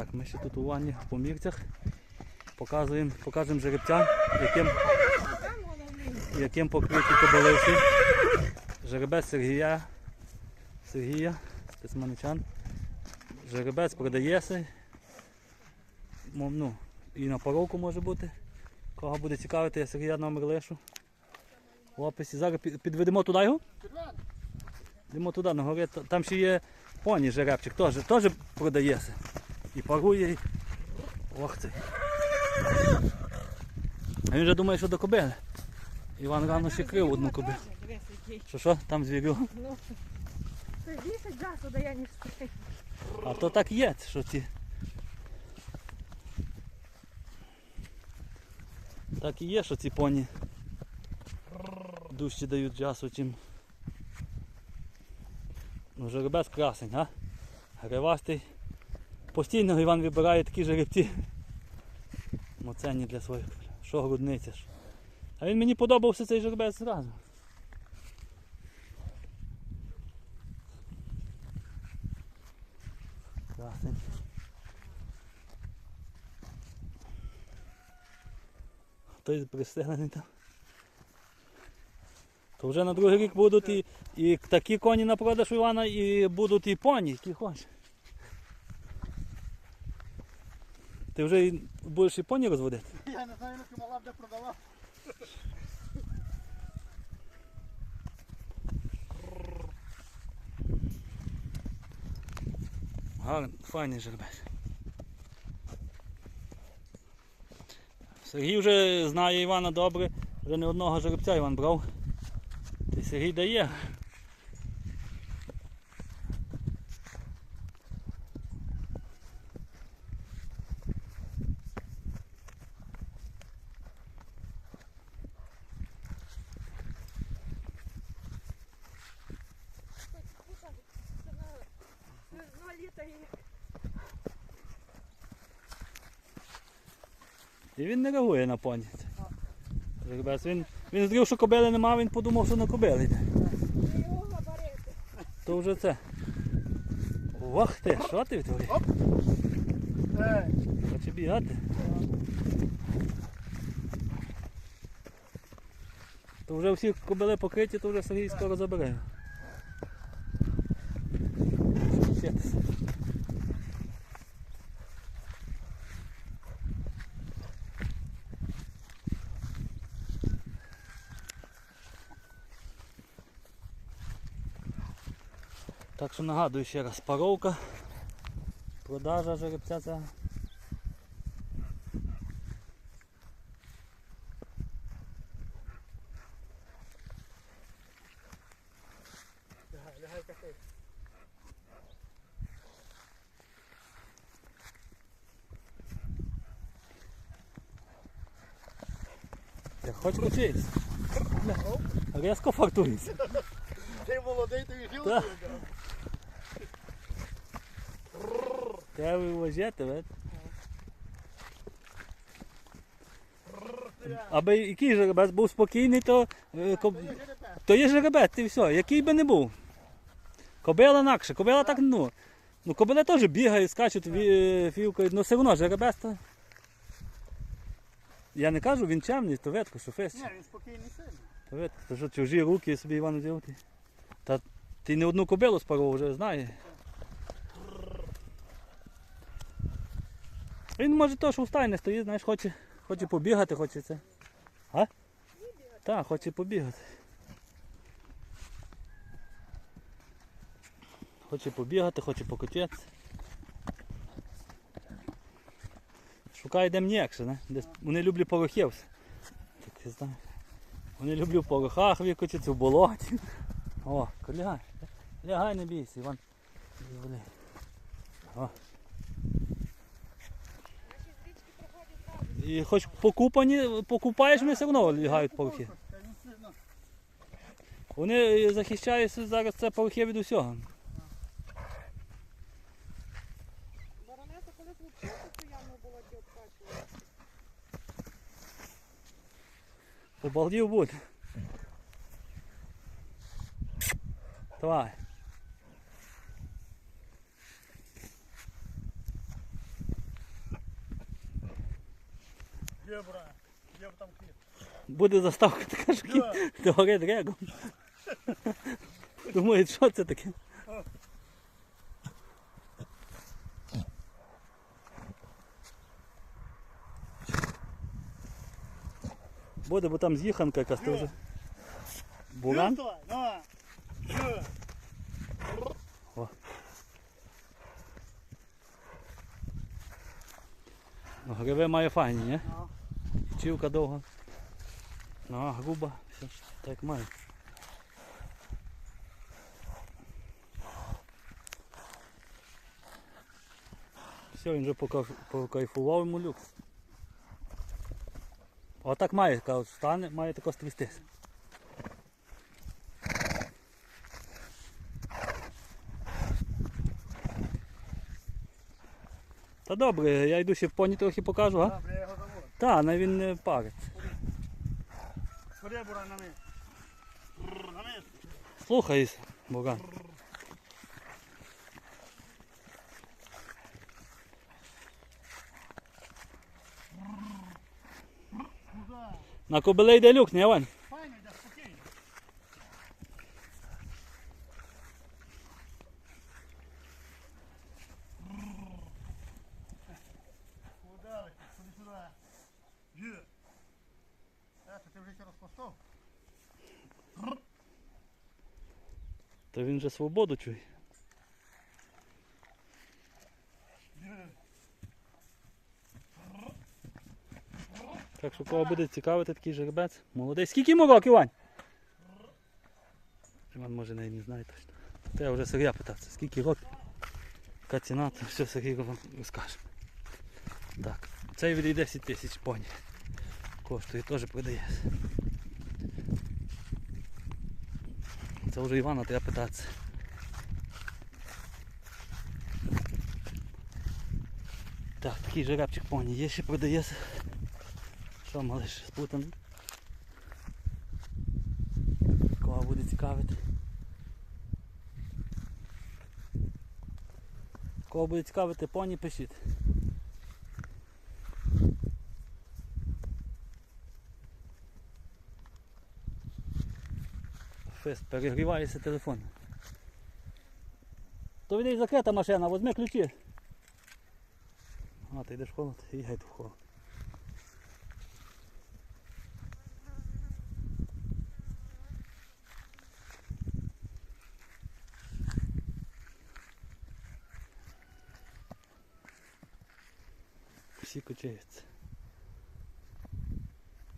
Так, ми ще тут у ванні по мірцях. Показуємо, покажемо жеребцям, яким, яким покриті кобили. Жеребець Сергія. Сергія, спецманичан. Жеребець продається. Ну, і на поровку може бути. Кого буде цікавити, я Сергія номер лишу. В описі. Зараз підведемо туди його? Йдемо туди, на горі. Там ще є поні жеребчик, теж продається. І парує. Ох цей. А він вже думає, що до кобили. Іван рано ще крив одну кобилу. Що що, там звірю. Це більше часу дає, ніж ти. А то так є, що ті. Так і є, що ці поні дужче дають часу, чим. Ну, жеребець красень, а? Гривастий. Постійно Іван вибирає такі жеребці. Моценні для своїх. Що грудниця ж. А він мені подобався цей жеребець зразу. Той пристелений там. То вже на другий рік будуть і, і такі коні на продаж у Івана, і будуть і поні, які хочеш. Ти вже будеш і поні розводити? Я не знаю, як мала б де продала. Гарний, файний жеребець. Сергій вже знає Івана добре, вже не одного жеребця Іван брав. Й Сергій дає. Ну, і він не реагує на поні. Жеребець, він, він зрів, що кобили нема, він подумав, що на кобили йде. його габарити. То вже це. Ох ти, що ти втворив? Ей, Хоче бігати. То вже всі кобили покриті, то вже Сергій скоро забере. Так що нагадую ще раз, паровка, продажа жеребця ця хоч кучись. Різко фартується. Ти молодий, ти і Так. жив. Треба вивозити. Аби який жеребець був спокійний, то, е, коб- то є жеребець, і все, який би не був. Кобила інакше, кобила так, ну. Ну, кобили теж бігають, скачуть, ві- фівкають, ну все одно жеребець то. Я не кажу, він чемний, то ветко, що фест. Ні, він спокійний син. То ветко, то що чужі руки собі Іван взяв. Та ти не одну кобилу спарував вже знає. Він може то, що стайні стоїть, знаєш, хоче, хоче побігати, хоче це. А? Так, хоче побігати. Хоче побігати, хоче покотитися. Шукає де м'якше, не? Десь вони люблять порохів. Так, я знаю. Вони люблять в порохах викотитися, в болоті. О, лягай. Лягай, не бійся, Іван. О. І хоч покупані, покупаєш, вони все одно лягають сильно. Вони е, захищаються зараз це порохи від усього. Баронеса колись взагалі постоянно була ті обкачувала. Обалдів буде. Давай. Є, бра. Є там хліб. Буде заставка така, що Да. кіт догорить регом. Що це таке? Буде, бо там з'їханка якась ти вже. Буран? Ну, Гриви має файні, ні? Чівка довга. Ага, груба, все так має. Все, він вже покайфував йому люкс. Отак має, кажуть, стане, має тако стрістись. Та добре, я йду ще поні трохи покажу, а? Добре, я його. Та, на він не парить. Ходи, бура, на. Бррр, На мис. Слухайся. Куда? На кобиле йде люк, не Вань? Є. Е, то ти вже ці розпостав? То він же свободу чує. Так що кого буде цікавити такий жеребець, молодий. Скільки йому років, Вань? Іван може навіть не знає точно. Треба вже Сергія питатися, скільки років, яка ціна, то все Сергій вам розкаже. Так, цей від 10 тисяч поні. Коштує, теж продається. Це вже Івана треба питатися. Так, такий жеребчик поні є, ще продається. Що малиш спутаний? Кого буде цікавити? Кого буде цікавити, поні пишіть. Фест, перегрівається телефон. То від неї закрита машина, возьми ключі. А, ти йдеш в холод і геть в холод. Всі кочуються.